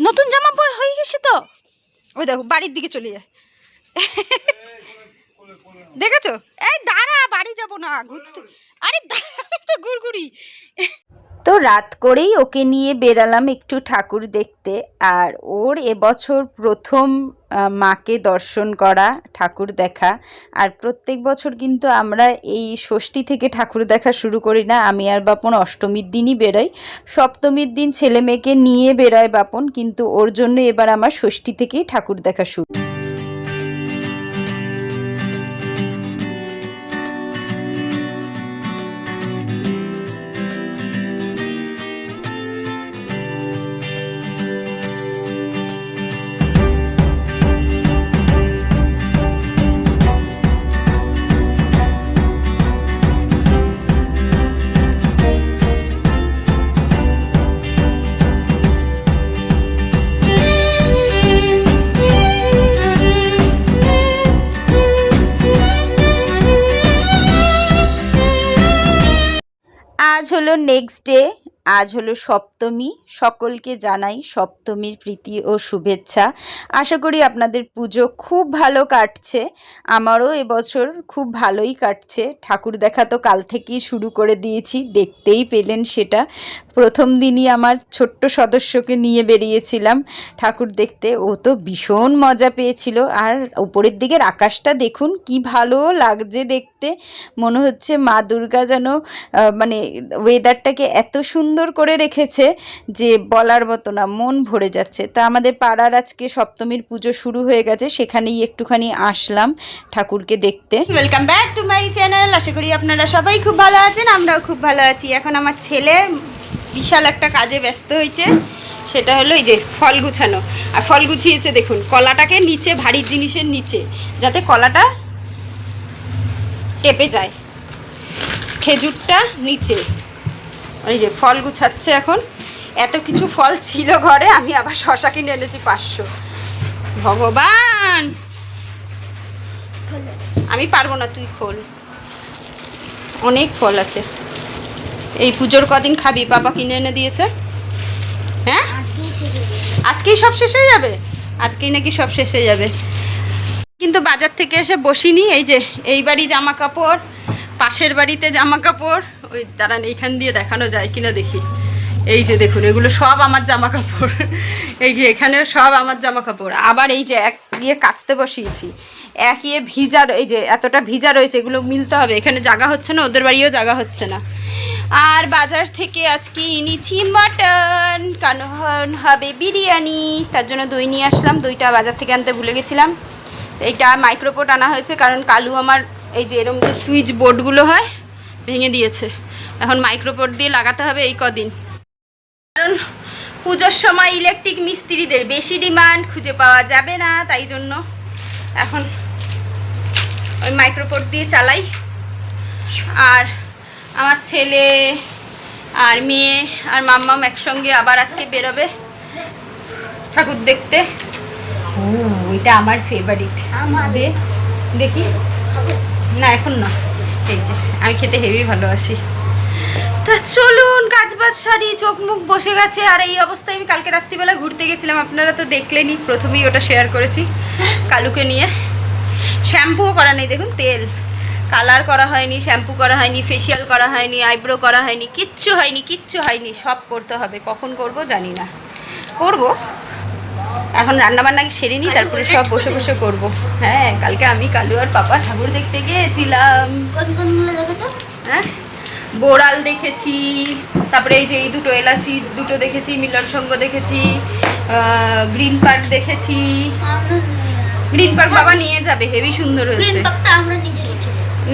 নতুন জামা পর হয়ে গেছে তো? ওই দেখো, বাড়ির দিকে চলে যায়। দেখেছ? এই দাঁড়া, বাড়ি যাব না, ঘুরতে। আরে দাঁড়া তো ঘুরঘুরি। তো রাত করেই ওকে নিয়ে বেরালাম একটু ঠাকুর দেখতে। আর ওর এবছর প্রথম মাকে দর্শন করা, ঠাকুর দেখা। আর প্রত্যেক বছর কিন্তু আমরা এই ষষ্ঠী থেকে ঠাকুর দেখা শুরু করি না। আমি আর বাপন অষ্টমীর দিনই বেরোই। সপ্তমীর দিন ছেলে মেয়েকে নিয়ে বেরোয় বাপন, কিন্তু ওর জন্য এবার আমার ষষ্ঠী থেকেই ঠাকুর দেখা শুরু। ডে আজ হলো সপ্তমী। সকলকে জানাই সপ্তমীর প্রীতি ও শুভেচ্ছা। আশা করি আপনাদের পুজো খুব ভালো কাটছে। আমারও এবছর খুব ভালোই কাটছে। ঠাকুর দেখা তো কাল থেকেই শুরু করে দিয়েছি, দেখতেই পেলেন সেটা। প্রথম দিনই আমার ছোট্ট সদস্যকে নিয়ে বেরিয়েছিলাম ঠাকুর দেখতে। ও তো ভীষণ মজা পেয়েছিল। আর উপরের দিকের আকাশটা দেখুন, কি ভালো লাগছে দেখতে। মনে হচ্ছে মা দুর্গা যেন মানে ওয়েদারটাকে এত সুন্দর করে রেখেছে যে বলার মতো না, মন ভরে যাচ্ছে। তা আমাদের পাড়ার আজকে সপ্তমীর পুজো শুরু হয়ে গেছে, সেখানেই একটুখানি আসলাম ঠাকুরকে দেখতে। Welcome back to my channel আশা করি আপনারা সবাই খুব ভালো আছেন, আমরাও খুব ভালো আছি। এখন আমার ছেলে বিশাল একটা কাজে ব্যস্ত হয়েছে, সেটা হলো এই যে ফল গুছানো। আর ফল গুছিয়েছে দেখুন, কলাটাকে নিচে, ভারী জিনিসের নিচে, যাতে কলাটা টেপে যায়। খেজুরটা নিচে। ওই যে ফল গুছাচ্ছে এখন। এত কিছু ফল ছিল ঘরে আমি আবার শশা কিনে এনেছি পাঁচশো। ভগবান! আমি পারব না তুই খোল। অনেক ফল আছে। এই পুজোর কদিন খাবি? বাবা কিনে এনে দিয়েছে। হ্যাঁ? আজকেই সব শেষ হয়ে যাবে? আজকেই নাকি সব শেষ হয়ে যাবে? কিন্তু বাজার থেকে এসে বসিনি, এই যে এই বাড়ি জামা কাপড় পাশের বাড়িতে জামা কাপড় ওই দাঁড়ান এইখান দিয়ে দেখানো যায় কিনা দেখি। এই যে দেখুন, এগুলো সব আমার জামা কাপড় এই যে এখানে সব আমার জামা কাপড় আবার এই যে এক ইয়ে কাচতে বসিয়েছি। এক ইয়ে ভিজা এই যে এতটা ভিজা রয়েছে, এগুলো মিলতে হবে। এখানে জায়গা হচ্ছে না, ওদের বাড়িও জায়গা হচ্ছে না। আর বাজার থেকে আজকে এনেছি মাটন। কারণ হবে বিরিয়ানি। তার জন্য দই নিয়ে আসলাম, দইটা বাজার থেকে আনতে ভুলে গেছিলাম। এইটা মাইক্রোপোর্ট আনা হয়েছে, কারণ কালু আমার এই যে এরকম যে সুইচ বোর্ডগুলো হয়, ভেঙে দিয়েছে। এখন মাইক্রোপোর্ট দিয়ে লাগাতে হবে এই কদিন। কারণ পুজোর সময় ইলেকট্রিক মিস্ত্রিদের বেশি ডিমান্ড খুঁজে পাওয়া যাবে না, তাই জন্য এখন ওই মাইক্রোপোর্ট দিয়ে চালাই। আর আমার ছেলে আর মেয়ে আর মাম্মাম একসঙ্গে আবার আজকে বেরোবে ঠাকুর দেখতে। ও এটা আমার ফেভারিট দে দেখি। না এখন না। এই যে আমি খেতে হেভি ভালোবাসি। তা চলুন কাজ বাজ সারি চোখ মুখ বসে গেছে। আর এই অবস্থায় আমি কালকে রাত্রিবেলা ঘুরতে গেছিলাম। আপনারা তো দেখলেনই প্রথমেই ওটা শেয়ার করেছি কালুকে নিয়ে। শ্যাম্পুও করা নেই দেখুন তেল। কালার করা হয়নি শ্যাম্পু করা হয়নি ফেসিয়াল করা হয়নি আইব্রো করা হয়নি কিচ্ছু হয়নি কিচ্ছু হয়নি। সব করতে হবে। কখন করব জানি না। করব। এখন রান্নাবান্না সেরে নিই তারপরে সব বসে বসে করব। হ্যাঁ কালকে আমি কালু আর পাপা ঠাকুর দেখতে গিয়েছিলাম। হ্যাঁ? বোড়াল দেখেছি তারপরে এই যে এই দুটো এলাচি দুটো দেখেছি মিলন সঙ্গ দেখেছি গ্রিন পার্ক দেখেছি। গ্রিন পার্ক বাবা নিয়ে যাবে হেভি সুন্দর হয়েছে।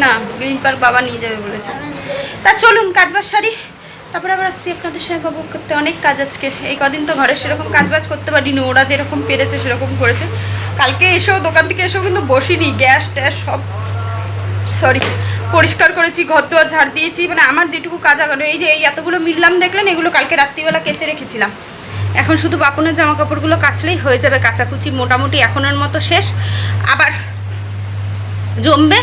না গ্রিন পার্ক বাবা নিয়ে যাবে বলেছে। তা চলুন কাজবাজ সারি। তারপরে আবার আসছি আপনাদের সঙ্গে বাবু করতে। অনেক কাজ আজকে। এই কদিন তো ঘরে সেরকম কাজবাজ করতে পারিনি, ওরা যেরকম পেরেছে সেরকম করেছে। কালকে এসেও, দোকান থেকে এসেও কিন্তু বসিনি। গ্যাস ট্যাস সব সরি, পরিষ্কার করেছি, ঘর দুয়ার ঝাড় দিয়েছি। মানে আমার যেটুকু কাজ আগানো, এই যে এই এতগুলো মিললাম দেখলেন, এগুলো কালকে রাত্রিবেলা কেচে রেখেছিলাম। এখন শুধু বাপনের জামা কাপড়গুলো কাচলেই হয়ে যাবে, কাচাকুচি মোটামুটি এখনের মতো শেষ। আবার জমবে,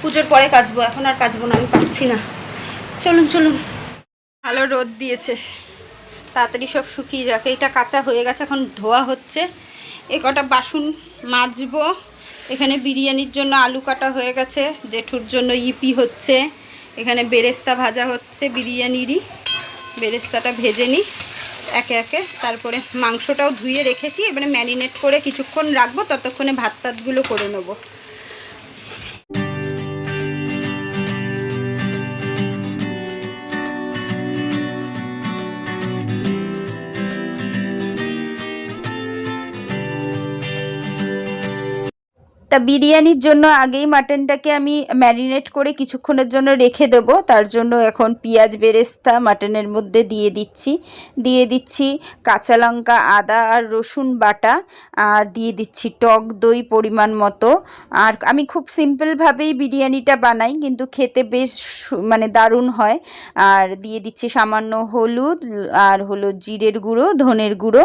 পুজোর পরে কাচবো, এখন আর কাচবো না, আমি পাচ্ছি না। চলুন চলুন। ভালো রোদ দিয়েছে। তাড়াতাড়ি সব শুকিয়ে যাক। এটা কাঁচা হয়ে গেছে, এখন ধোয়া হচ্ছে। এ কটা বাসন মাজবো। এখানে বিরিয়ানির জন্য আলু কাটা হয়ে গেছে। জেঠুর জন্য ইপি হচ্ছে। এখানে বেরেস্তা ভাজা হচ্ছে বিরিয়ানিরই। বেরেস্তাটা ভেজে নিই একে একে। তারপরে মাংসটাও ধুয়ে রেখেছি। এবারে ম্যারিনেট করে কিছুক্ষণ রাখব। ততক্ষণে ভাত টাতগুলো করে নেব। তা বিরিয়ানির জন্য আগেই মাটনটাকে আমি ম্যারিনেট করে কিছুক্ষণের জন্য রেখে দেব। তার জন্য এখন পেঁয়াজ বেরেস্তা মাটনের মধ্যে দিয়ে দিচ্ছি। দিয়ে দিচ্ছি কাঁচা লঙ্কা, আদা আর রসুন বাটা আর দিয়ে দিচ্ছি টক দই পরিমাণ মতো। আর আমি খুব সিম্পলভাবেই বিরিয়ানিটা বানাই, কিন্তু খেতে বেশ মানে দারুণ হয়। আর দিয়ে দিচ্ছি সামান্য হলুদ আর হলো জিরের গুঁড়ো, ধনের গুঁড়ো।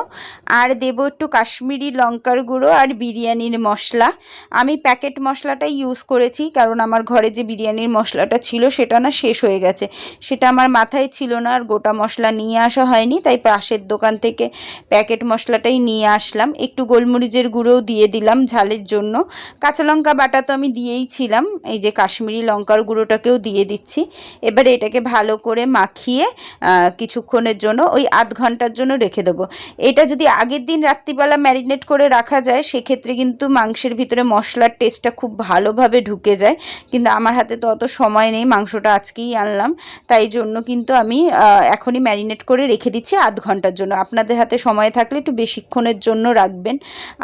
আর দেবো একটু কাশ্মীরি লঙ্কার গুঁড়ো আর বিরিয়ানির মশলা। আমি প্যাকেট মশলাটাই ইউজ করেছি, কারণ আমার ঘরে যে বিরিয়ানির মশলাটা ছিল সেটা না শেষ হয়ে গেছে। সেটা আমার মাথায় ছিল না, আর গোটা মশলা নিয়ে আসা হয়নি, তাই পাশের দোকান থেকে প্যাকেট মশলাটাই নিয়ে আসলাম। একটু গোলমরিচের গুঁড়োও দিয়ে দিলাম ঝালের জন্য। কাঁচা লঙ্কা বাটা তো আমি দিয়েই ছিলাম, এই যে কাশ্মীরি লঙ্কার গুঁড়োটাকেও দিয়ে দিচ্ছি। এবারে এটাকে ভালো করে মাখিয়ে কিছুক্ষণের জন্য, ওই আধ ঘণ্টার জন্য রেখে দেবো। এটা যদি আগের দিন রাত্রিবেলা ম্যারিনেট করে রাখা যায়, সেক্ষেত্রে কিন্তু মাংসের ভিতরে মশলার টেস্টটা খুব ভালোভাবে ঢুকে যায়। কিন্তু আমার হাতে তো অত সময় নেই, মাংসটা আজকেই আনলাম। তাই জন্য কিন্তু আমি এখনই ম্যারিনেট করে রেখে দিচ্ছি আধ ঘণ্টার জন্য। আপনাদের হাতে সময় থাকলে একটু বেশিক্ষণের জন্য রাখবেন।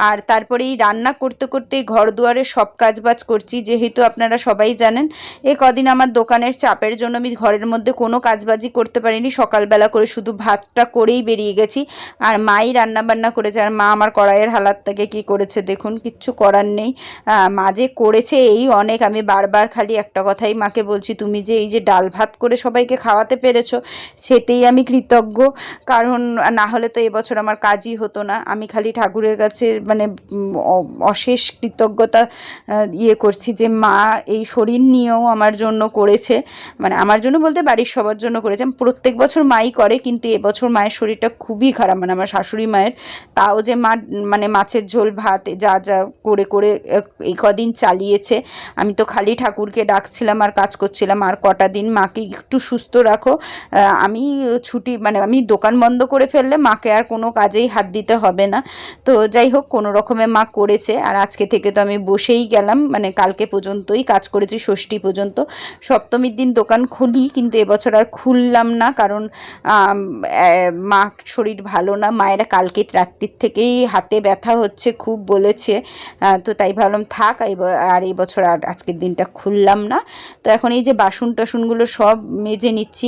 আর তারপরে এই রান্না করতে করতে ঘর দুয়ারে সব কাজবাজ করছি। যেহেতু আপনারা সবাই জানেন, এ কদিন আমার দোকানের চাপের জন্য আমি ঘরের মধ্যে কোনো কাজবাজি করতে পারিনি। সকালবেলা করে শুধু ভাতটা করেই বেরিয়ে গেছি। আর মাই রান্না বান্না করেছে। আর মা আমার কড়াইয়ের হালাতটাকে কি করেছে দেখুন, কিচ্ছু করার নেই। আহ, মা যে করেছে এই অনেক। আমি বারবার খালি একটা কথাই মাকে বলছি তুমি যে এই যে ডাল ভাত করে সবাইকে খাওয়াতে পেরেছ সেতেই আমি কৃতজ্ঞ। কারণ না হলে তো এবছর আমার কাজই হতো না। আমি খালি ঠাকুরের কাছে মানে অশেষ কৃতজ্ঞতা ইয়ে করছি যে মা এই শরীর নিয়েও আমার জন্য করেছে। মানে আমার জন্য বলতে বাড়ির সবার জন্য করেছে। প্রত্যেক বছর মাই করে কিন্তু এবছর মায়ের শরীরটা খুবই খারাপ। মানে আমার শাশুড়ি মায়ের তাও যে মা মানে মাছের ঝোল ভাত যা যা করে করে এই কদিন চালিয়েছে। আমি তো খালি ঠাকুরকে ডাকছিলাম আর কাজ করছিলাম, আর কটা দিন মাকে একটু সুস্থ রাখো। আমি ছুটি মানে আমি দোকান বন্ধ করে ফেললে মাকে আর কোনো কাজেই হাত দিতে হবে না। তো যাই হোক, কোনো রকমে মা করেছে, আর আজকে থেকে তো আমি বসেই গেলাম মানে কালকে পর্যন্তই কাজ করেছি, ষষ্ঠী পর্যন্ত। সপ্তমীর দিন দোকান খুলি, কিন্তু এবছর আর খুললাম না, কারণ মা শরীর ভালো না, মায়েরা কালকে রাত্রির থেকেই হাতে ব্যথা হচ্ছে, খুব বলেছে। তো তাই ভাবলাম, থাক আর এই বছর আর আজকের দিনটা খুললাম না। তো এখন এই যে বাসন টাসনগুলো সব মেজে নিচ্ছি।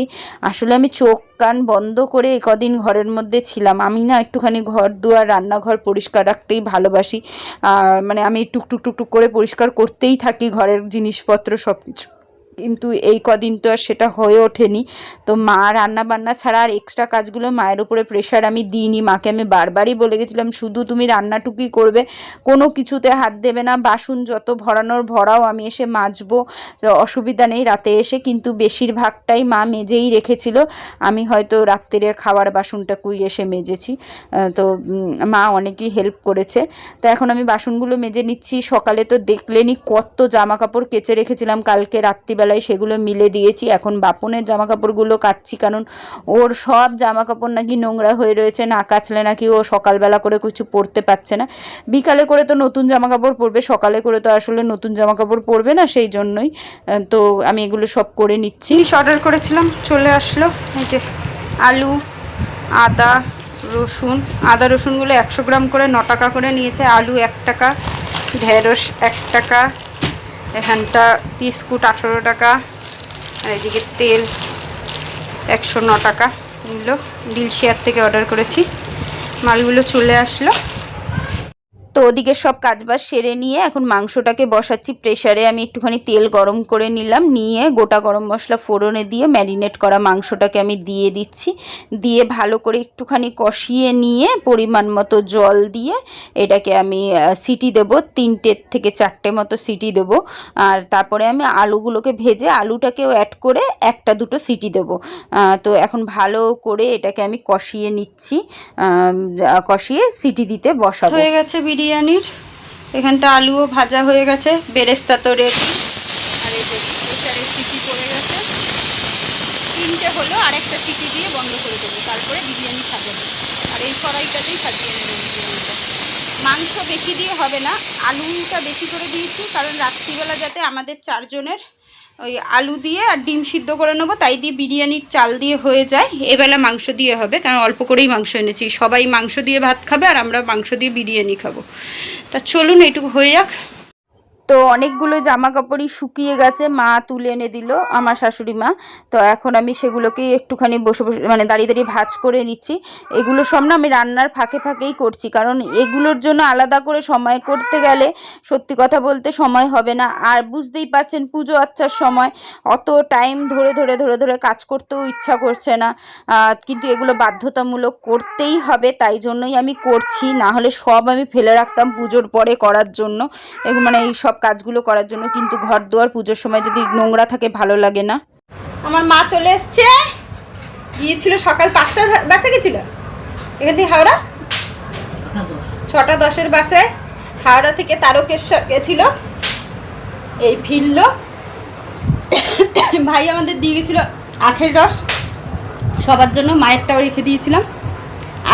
আসলে আমি চোখ কান বন্ধ করে কদিন ঘরের মধ্যে ছিলাম। আমি না একটুখানি ঘর দুয়ার, রান্নাঘর পরিষ্কার রাখতেই ভালোবাসি। মানে আমি টুকটুক টুকটুক করে পরিষ্কার করতেই থাকি ঘরের জিনিসপত্র সব কিছু কিন্তু এই কদিন তো আর সেটা হয়ে ওঠেনি। তো মা রান্না বান্না ছাড়া আর এক্সট্রা কাজগুলো মায়ের উপরে প্রেশার আমি দিইনি। মাকে আমি বারবারই বলে গেছিলাম, শুধু তুমি রান্নাটুকুই করবে, কোনো কিছুতে হাত দেবে না। বাসন যত ভরানোর ভরাও, আমি এসে মাজবো। অসুবিধা নেই, রাতে এসে কিন্তু বেশিরভাগটাই মা মেজেই রেখেছিল। আমি হয়তো রাত্রের খাবার বাসনটাকুই এসে মেজেছি। তো মা অনেকেই হেল্প করেছে। তো এখন আমি বাসনগুলো মেজে নিচ্ছি। সকালে তো দেখলেনি কত জামা কাপড় কেচে রেখেছিলাম। কালকে রাত্রিবেলায় সেগুলো মিলে দিয়েছি। এখন বাপনের জামা কাপড়গুলো কাচ্ছি কারণ ওর সব জামা কাপড় নাকি নোংরা হয়ে রয়েছে, না কাচলে নাকি ও সকালবেলা করে কিছু পরতে পারছে না। বিকালে করে তো নতুন জামা কাপড় পরবে, সকালে করে তো আসলে নতুন জামা কাপড় পরবে না সেই জন্যই তো আমি এগুলো সব করে নিচ্ছি। অর্ডার করেছিলাম, চলে আসলো, এই যে আলু, আদা, রসুন, আদা, রসুনগুলো একশো গ্রাম করে ন টাকা করে নিয়েছে, আলু এক টাকা, ঢেঁড়স এক টাকা এখানটা বিস্কুট আঠেরো টাকা, আর এদিকে তেল একশো ন টাকা। এগুলো ডিল শেয়ার থেকে অর্ডার করেছি। মালগুলো চলে আসলো। তো ওদিকে সব কাজবাজ সেরে নিয়ে এখন মাংসটাকে বসাচ্ছি, প্রেসারে আমি একটুখানি তেল গরম করে নিলাম, নিয়ে গোটা গরম মশলা ফোড়নে দিয়ে ম্যারিনেট করা মাংসটাকে আমি দিয়ে দিচ্ছি, দিয়ে ভালো করে একটুখানি কষিয়ে নিয়ে পরিমাণ মতো জল দিয়ে এটাকে আমি সিটি দেব, তিনটে থেকে চারটে মতো সিটি দেব, আর তারপরে আমি আলুগুলোকে ভেজে আলুটাকেও অ্যাড করে একটা দুটো সিটি দেব তো এখন ভালো করে এটাকে আমি কষিয়ে নিচ্ছি কষিয়ে সিটি দিতে বসাবো। হয়ে গেছে বিরিয়ানির। এখানটা আলুও ভাজা হয়ে গেছে, বেরেস্তা তো রেডি আর এই যে প্রেসারের সিটি পড়ে গেছে। তিনটে হলো আর একটা সিটি দিয়ে বন্ধ করে দেবো, তারপরে বিরিয়ানি সাজাবো। আর এই কড়াইটাতেই সাজিয়ে নেব বিরিয়ানিটা। মাংস বেশি দিয়ে হবে না, আলুটা বেশি করে দিয়েছি, কারণ রাত্রিবেলা যাতে আমাদের চারজনের ওই আলু দিয়ে আর ডিম সিদ্ধ করে নেব, তাই দিয়ে বিরিয়ানির চাল দিয়ে হয়ে যায়। এবেলা মাংস দিয়ে হবে, কারণ অল্প করেই মাংস এনেছি। সবাই মাংস দিয়ে ভাত খাবে আর আমরা মাংস দিয়ে বিরিয়ানি খাব। তা চলুন এটুকু হয়ে যাক। তো অনেকগুলো জামা কাপড়ই শুকিয়ে গেছে, মা তুলে এনে দিল আমার শাশুড়ি মা। তো এখন আমি সেগুলোকেই একটুখানি বসে বসে মানে দাঁড়িয়ে দাঁড়িয়ে ভাজ করে নিচ্ছি। এগুলো সব না আমি রান্নার ফাঁকে ফাঁকেই করছি, কারণ এগুলোর জন্য আলাদা করে সময় করতে গেলে সত্যি কথা বলতে সময় হবে না। আর বুঝতেই পারছেন পুজো আচ্চার সময়, অত টাইম ধরে ধরে ধরে ধরে কাজ করতেও ইচ্ছা করছে না। কিন্তু এগুলো বাধ্যতামূলক করতেই হবে, তাই জন্যই আমি করছি। না হলে সব আমি ফেলে রাখতাম পুজোর পরে করার জন্য। মানে এই সব কাজগুলো করার জন্য, কিন্তু ঘর দুয়ার পুজোর সময় যদি নোংরা থাকে, ভালো লাগে না। আমার মা চলে এসছে। গিয়েছিল সকাল পাঁচটার বাসে গেছিল? এখান থেকে হাওড়া? ছটা দশের বাসে। হাওড়া থেকে তারকেশ্বর গেছিল। এই ফিরল। ভাই আমাদের দিয়ে গেছিল আখের রস। সবার জন্য মায়েরটাও রেখে দিয়েছিলাম।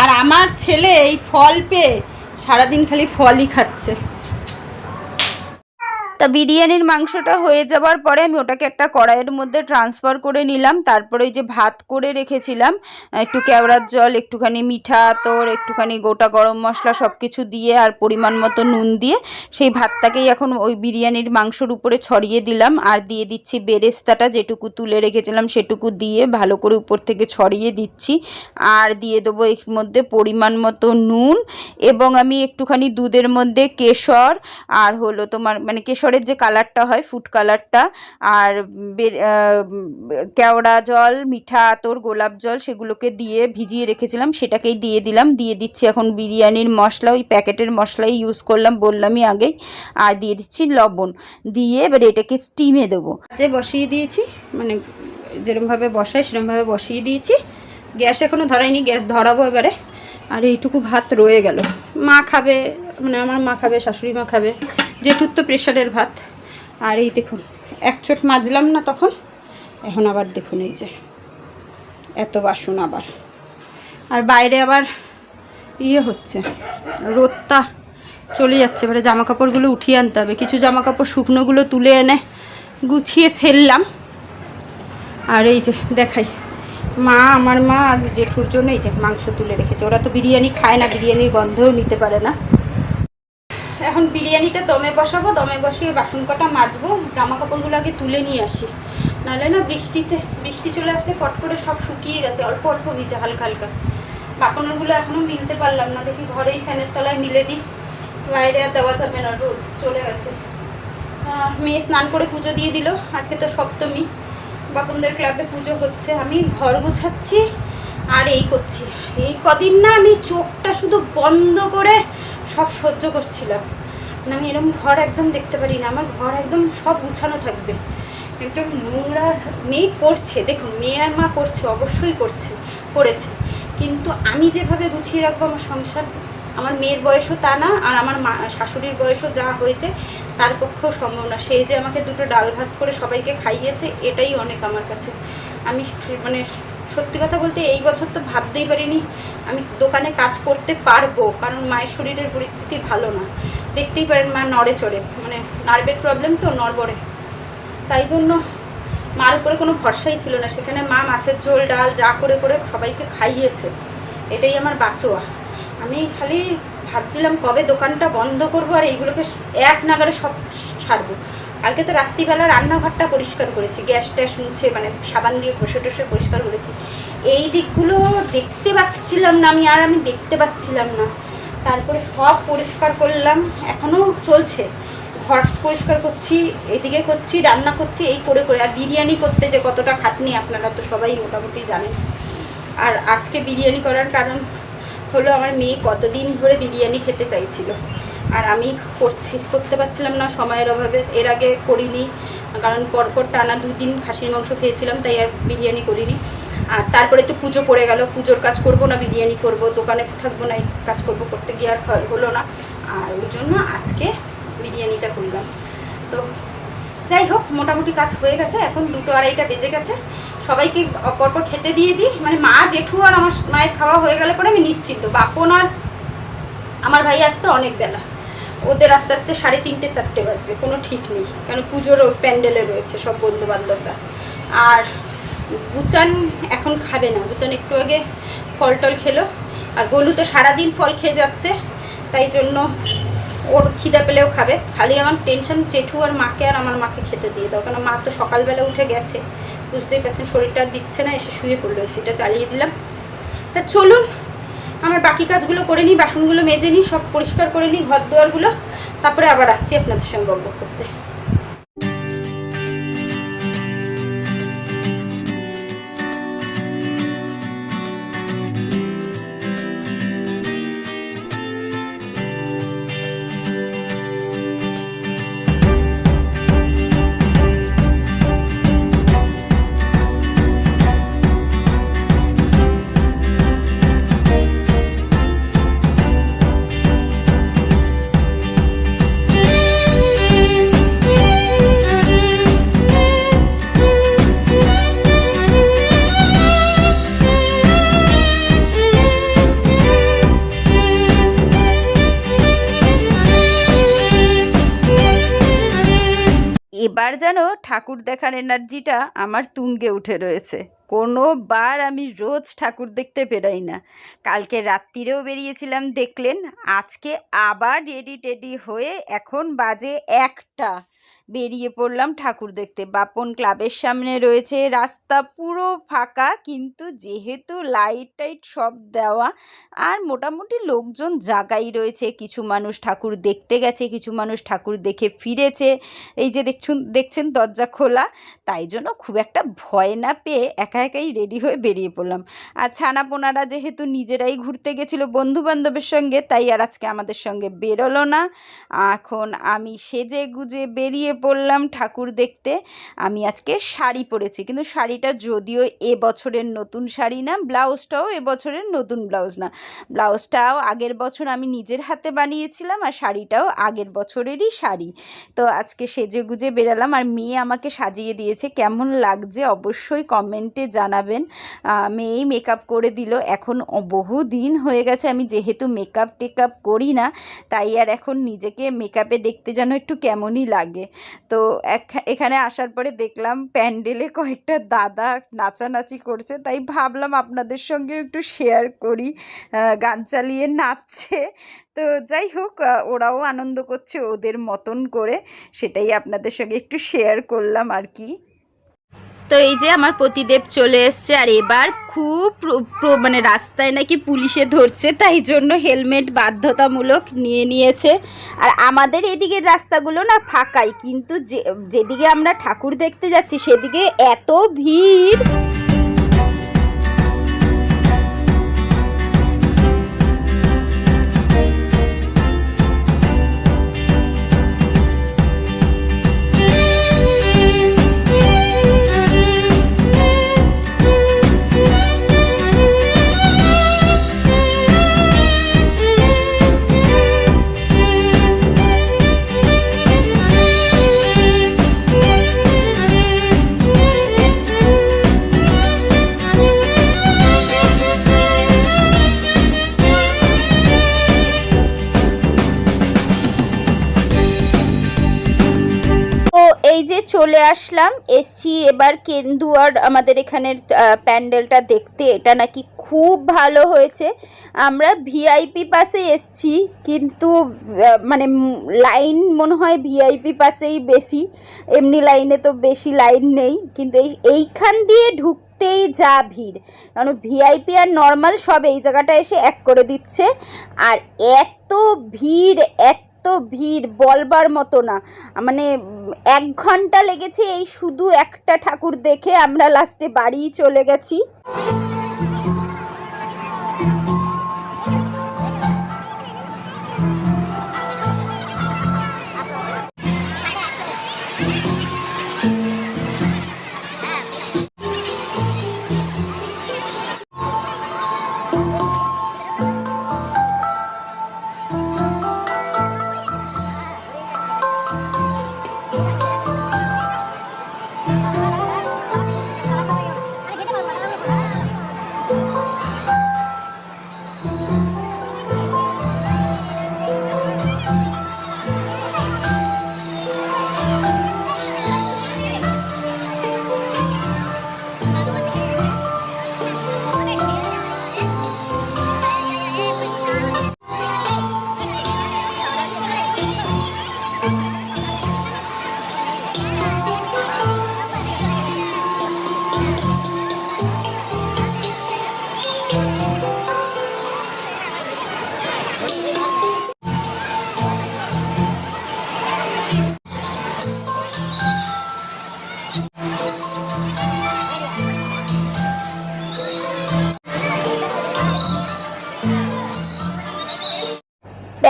আর আমার ছেলে এই ফল পেয়ে সারাদিন খালি ফলই খাচ্ছে। তা বিরিয়ানির মাংসটা হয়ে যাওয়ার পরে আমি ওটাকে একটা কড়াইয়ের মধ্যে ট্রান্সফার করে নিলাম। তারপরে ওই যে ভাত করে রেখেছিলাম, একটু কেওড়ার জল, একটুখানি মিঠা আতর, একটুখানি গোটা গরম মশলা সব কিছু দিয়ে আর পরিমাণ মতো নুন দিয়ে সেই ভাতটাকেই এখন ওই বিরিয়ানির মাংসর উপরে ছড়িয়ে দিলাম। আর দিয়ে দিচ্ছি বেরেস্তাটা যেটুকু তুলে রেখেছিলাম সেটুকু দিয়ে ভালো করে উপর থেকে ছড়িয়ে দিচ্ছি। আর দিয়ে দেবো এর মধ্যে পরিমাণ মতো নুন এবং আমি একটুখানি দুধের মধ্যে কেশর আর হলো তোমার মানে কেশরের যে কালারটা হয় ফুড কালারটা, আর কেওড়া জল, মিঠা আতর, গোলাপ জল সেগুলোকে দিয়ে ভিজিয়ে রেখেছিলাম, সেটাকেই দিয়ে দিলাম, দিয়ে দিচ্ছি এখন বিরিয়ানির মশলা, ওই প্যাকেটের মশলাই ইউজ করলাম বললামই আগেই, আর দিয়ে দিচ্ছি লবণ, দিয়ে এবার এটাকে স্টিমে দেবো। যে বসিয়ে দিয়েছি মানে যেরমভাবে বসায় সেরমভাবে বসিয়ে দিয়েছি, গ্যাস এখনও ধরাইনি, গ্যাস ধরাবো এবারে, আর এইটুকু ভাত রয়ে গেল। মা খাবে মানে আমার মা খাবে, শাশুড়ি মা খাবে। যেটুর তো প্রেশারের ভাত। আর এই দেখুন, এক চোট মাজলাম না তখন, এখন আবার দেখুন এই যে, এত বাসন আবার। আর বাইরে আবার ইয়ে হচ্ছে, রোদটা চলে যাচ্ছে, এবারে জামা কাপড়গুলো উঠিয়ে আনতে হবে। কিছু জামা কাপড় শুকনোগুলো তুলে এনে গুছিয়ে ফেললাম। আর এই যে দেখাই, মা, আমার মা, জেঠুর জন্য এই যে মাংস তুলে রেখেছে। ওরা তো বিরিয়ানি খায় না, বিরিয়ানির গন্ধও নিতে পারে না। এখন বিরিয়ানিটা দমে বসাবো, দমে বসিয়ে বাসন কটা মাজবো জামা কাপড়গুলো আগে তুলে নিয়ে আসি। নাহলে না বৃষ্টিতে, বৃষ্টি চলে আসলে পট করে সব শুকিয়ে গেছে, অল্প অল্প ভিজে হালকা হালকা। বাকনারগুলো এখনও মিলতে পারলাম না, দেখি ঘরেই ফ্যানের তলায় মিলে দিই। বাইরে আর দেওয়া যাবে না, রোদ চলে গেছে। মেয়ে স্নান করে পুজো দিয়ে দিল, আজকে তো সপ্তমী। বাপনদের ক্লাবে পুজো হচ্ছে, আমি ঘর গোছাচ্ছি আর এই করছি। এই কদিন না আমি চোখটা শুধু বন্ধ করে সব সহ্য করছিলাম। মানে আমি এরকম ঘর একদম দেখতে পারি না, আমার ঘর একদম সব গুছানো থাকবে। একদম নোংরা মেয়ে করছে দেখুন, মেয়ে আর মা করছে অবশ্যই করছে করেছে কিন্তু আমি যেভাবে গুছিয়ে রাখব আমার সংসার, আমার মেয়ের বয়সও তা না, আর আমার মা, শাশুড়ির বয়সও যা হয়েছে, তার পক্ষেও সম্ভব না। সেই যে আমাকে দুটো ডাল ভাত করে সবাইকে খাইয়েছে, এটাই অনেক আমার কাছে। আমি মানে সত্যি কথা বলতে এই বছর তো ভাবতেই পারিনি আমি দোকানে কাজ করতে পারব, কারণ মায়ের শরীরের পরিস্থিতি ভালো না। দেখতেই পারেন মা নড়ে চড়ে মানে নার্ভের প্রবলেম তো নড়বড়ে। তাই জন্য মার উপরে কোনো ভরসাই ছিল না। সেখানে মা মাছের ঝোল, ডাল যা করে করে সবাইকে খাইয়েছে। এটাই আমার বাঁচোয়া। আমি খালি ভাবছিলাম কবে দোকানটা বন্ধ করব আর এইগুলোকে এক নাগারে সব ছাড়বো। কালকে তো রাত্রিবেলা রান্নাঘরটা পরিষ্কার করেছি, গ্যাস ট্যাস মুছে মানে সাবান দিয়ে ঘষে টসে পরিষ্কার করেছি। এই দিকগুলো দেখতে পাচ্ছিলাম না আমি, আর আমি দেখতে পাচ্ছিলাম না। তারপরে সব পরিষ্কার করলাম এখনও চলছে। ঘর পরিষ্কার করছি, এদিকে করছি, রান্না করছি, এই করে করে। আর বিরিয়ানি করতে যে কতটা খাটনি আপনারা তো সবাই মোটামুটি জানেন। আর আজকে বিরিয়ানি করার কারণ হলো আমার মেয়ে কতদিন ধরে বিরিয়ানি খেতে চাইছিল। আর আমি করছি, করতে পারছিলাম না, সময়ের অভাবে। এর আগে করিনি, কারণ পরপর টানা দুদিন খাসির মাংস খেয়েছিলাম, তাই আর বিরিয়ানি করিনি। আর তারপরে তো পুজো পড়ে গেল, পুজোর কাজ করব না, বিরিয়ানি করব, দোকানে থাকব না কাজ করব করতে গিয়ে আর হলো না। আর ওই জন্য আজকে বিরিয়ানিটা করলাম। তো যাই হোক, মোটামুটি কাজ হয়ে গেছে, এখন দুটো আড়াইটা বেজে গেছে। সবাইকে পরপর খেতে দিয়ে দিই। মানে মা, জেঠু আর আমার মায়ের খাওয়া হয়ে গেলে পরে আমি নিশ্চিন্ত। বাপন আর আমার ভাই আসতে অনেক বেলা। ওদের আস্তে আস্তে সাড়ে তিনটে, চারটে বাজবে, কোনো ঠিক নেই। কেন পুজোর প্যান্ডেলে রয়েছে সব বন্ধু বান্ধবরা আর বুচান এখন খাবে না। বুচান একটু আগে ফল টল খেলো। আর গোলু তো সারাদিন ফল খেয়ে যাচ্ছে, তাই জন্য ওর খিদা পেলেও খাবে। খালি আমার টেনশন জেঠু আর মাকে আর আমার মাকে খেতে দিয়ে দাও। কারণ মা তো সকালবেলা উঠে গেছে। বুঝতেই পারছেন, শরীরটা দিচ্ছে না, এসে শুয়ে পড়ল। এসিটা চালিয়ে দিলাম। তা চলুন আমার বাকি কাজগুলো করে নিই, বাসনগুলো মেজে নিই, সব পরিষ্কার করে নিই, ঘর দোয়ারগুলো। তারপরে আবার আসছি আপনাদের সঙ্গে গল্প করতে। এবার যেন ঠাকুর দেখার এনার্জিটা আমার তুঙ্গে উঠে রয়েছে। কোনোবার আমি রোজ ঠাকুর দেখতে বেরোই না। কালকে রাত্রিরেও বেরিয়েছিলাম, দেখলেন, আজকে আবার রেডি টেডি হয়ে এখন বাজে একটা। বেরিয়ে পড়লাম ঠাকুর দেখতে। বাপন ক্লাবের সামনে রয়েছে। রাস্তা পুরো ফাঁকা, কিন্তু যেহেতু লাইট টাইট সব দেওয়া, আর মোটামুটি লোকজন জাগাই রয়েছে, কিছু মানুষ ঠাকুর দেখতে গেছে, কিছু মানুষ ঠাকুর দেখে ফিরেছে। এই যে দেখছুন, দেখছেন দরজা খোলা, তাই জন্য খুব একটা ভয় না পেয়ে একা একাই রেডি হয়ে বেরিয়ে পড়লাম। আর ছানাপোনারা যেহেতু নিজেরাই ঘুরতে গেছিল বন্ধু বান্ধবের সঙ্গে, তাই আর আজকে আমাদের সঙ্গে বেরোলো না। এখন আমি সেজে গুজে বেরিয়ে পড়লাম ঠাকুর দেখতে, আমি আজকে শাড়ি পরেছি। কিন্তু শাড়িটা যদিও এ বছরের নতুন শাড়ি না, ব্লাউজটাও এ বছরের নতুন ব্লাউজ না। ব্লাউজটাও আগের বছর আমি নিজের হাতে বানিয়েছিলাম আর শাড়িটাও আগের বছরেরই শাড়ি। তো আজকে সেজে গুজে বেরালাম আর মেয়ে আমাকে সাজিয়ে দিয়েছে। কেমন লাগছে অবশ্যই কমেন্টে জানাবেন। মেয়েই মেকআপ করে দিল। এখন বহু দিন হয়ে গেছে, আমি যেহেতু মেকআপ টেকআপ করি না, তাই আর এখন নিজেকে মেকআপে দেখতে যেন একটু কেমনই লাগে। তো এখানে আসার পরে দেখলাম প্যান্ডেলে কয়েকটা দাদা নাচানাচি করছে, তাই ভাবলাম আপনাদের সঙ্গে একটু শেয়ার করি। গান চালিয়ে নাচছে। তো যাই হোক ওরাও আনন্দ করছে ওদের মতন করে, সেটাই আপনাদের সঙ্গে একটু শেয়ার করলাম আর কি। তো এই যে আমার পতিদেব চলে এসছে, আর এবার খুব মানে রাস্তায় নাকি পুলিশে ধরছে, তাই জন্য হেলমেট বাধ্যতামূলক নিয়ে নিয়েছে। আর আমাদের এদিকের রাস্তাগুলো না ফাঁকাই, কিন্তু যে, যেদিকে আমরা ঠাকুর দেখতে যাচ্ছি, সেদিকে এত ভিড়। যে চলে আসলাম, এসছি এবার কেন্দুয়ার আমাদের এখানের প্যান্ডেলটা দেখতে। এটা নাকি খুব ভালো হয়েছে। আমরা ভিআইপি পাশে এসছি, কিন্তু মানে লাইন মনে হয় ভিআইপি পাশেই বেশি। এমনি লাইনে তো বেশি লাইন নেই, কিন্তু এই, এইখান দিয়ে ঢুকতেই যা ভিড়। কারণ ভিআইপি আর নর্মাল সব এই জায়গাটা এসে এক করে দিচ্ছে। আর এত ভিড়, এত ভিড় বলবার মতো না। মানে এক ঘণ্টা লেগেছে এই শুধু একটা ঠাকুর দেখে আমরা লাস্টে বাড়ি চলে গেছি।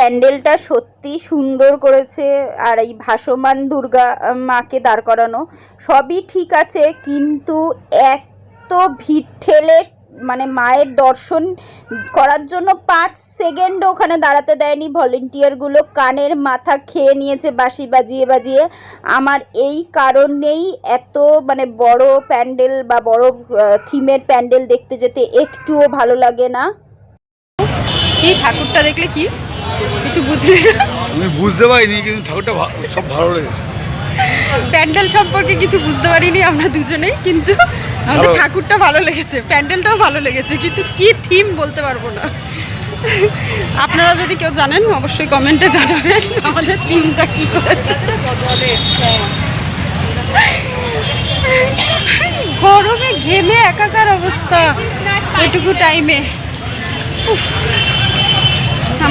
প্যান্ডেলটা সত্যি সুন্দর করেছে আর এই ভাসমান দুর্গা মাকে দাঁড় করানো সবই ঠিক আছে, কিন্তু এত ভিড় ঠেলে মানে মায়ের দর্শন করার জন্য পাঁচ সেকেন্ড ওখানে দাঁড়াতে দেয়নি। ভলেন্টিয়ারগুলো কানের মাথা খেয়ে নিয়েছে বাঁশি বাজিয়ে বাজিয়ে। আমার এই কারণেই এত মানে বড় প্যান্ডেল বা বড় থিমের প্যান্ডেল দেখতে যেতে একটুও ভালো লাগে না। কি ঠাকুরটা দেখলে কি? কিছু বুঝলি না? আমি বুঝতে পারিনি কিন্তু ঠাকুরটা সব ভালো লেগেছে। প্যান্ডেল সম্পর্কে কিছু বুঝতে পারিনি আমরা দুজনেই কিন্তু আমাদের ঠাকুরটা ভালো লেগেছে প্যান্ডেলটাও ভালো লেগেছে কিন্তু কি থিম বলতে পারব না। আপনারা যদি কেউ জানেন অবশ্যই কমেন্টে জানাবেন আমাদের থিমটা কি করেছে। গরমে ঘেমে একাকার অবস্থা এটুকু টাইমে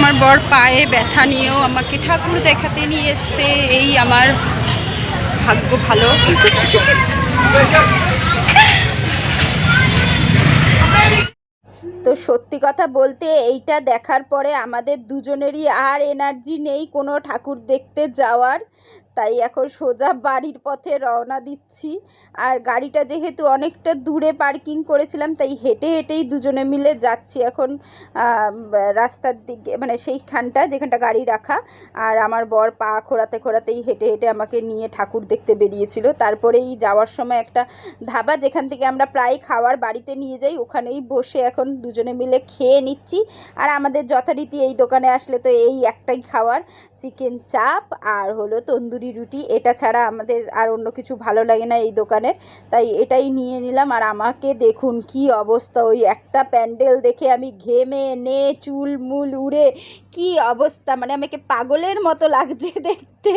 আমার বর পায়ে ব্যথা নিয়েও আমাকে ঠাকুর দেখাতে নিয়ে এসছে। এই আমার ভাগ্য ভালো। তো সত্যি কথা বলতে এইটা দেখার পরে আমাদের দুজনেরই আর এনার্জি নেই কোনো ঠাকুর দেখতে যাওয়ার। তাই এখন সোজা বাড়ির পথে রওনা দিচ্ছি। আর গাড়িটা যেহেতু অনেকটা দূরে পার্কিং করেছিলাম, তাই হেঁটে হেঁটেই দুজনে মিলে যাচ্ছি এখন রাস্তার দিকে মানে সেইখানটা যেখানটা গাড়ি রাখা। আর আমার বর পা খোঁড়াতে খোঁড়াতেই হেঁটে হেঁটে আমাকে নিয়ে ঠাকুর দেখতে বেরিয়েছিল। তারপরেই যাওয়ার সময় একটা ধাবা যেখান থেকে আমরা প্রায় খাওয়ার বাড়িতে নিয়ে যাই, ওখানেই বসে এখন দুজনে মিলে খেয়ে নিচ্ছি। আর আমাদের যথারীতি এই দোকানে আসলে তো এই একটাই খাওয়ার, চিকেন চাপ আর হলো তন্দুরি রুটি, এটা ছাড়া আমাদের আর অন্য কিছু ভালো লাগে না এই দোকানের। তাই এটাই নিয়ে নিলাম। আর আমাকে দেখুন কি অবস্থা, ওই একটা প্যান্ডেল দেখে আমি ঘেমে নে, চুল, মুল উড়ে কি অবস্থা? মানে আমাকে পাগলের মতো লাগছে দেখতে।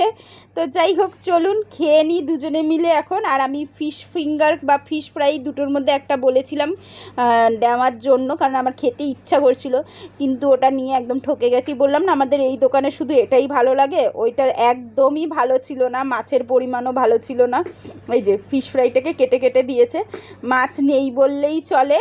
তো যাই হোক চলুন খেয়ে নিই দুজনে মিলে এখন। আর আমি ফিশ ফিঙ্গার বা ফিশ ফ্রাই দুটোর মধ্যে একটা বলেছিলাম আহ, নেওয়ার জন্য কারণ আমার খেতে ইচ্ছা করছিল। কিন্তু ওটা নিয়ে একদম ঠকে গেছি। বললাম না আমাদের এই দোকানে শুধু এটাই ভালো লাগে। ওইটা একদমই ভালো ছিল না মাছের পরিমাণও ভালো ছিল না। এই যে ফিশ ফ্রাইটাকে কেটে কেটে দিয়েছে। মাছ নেই বললেই চলে।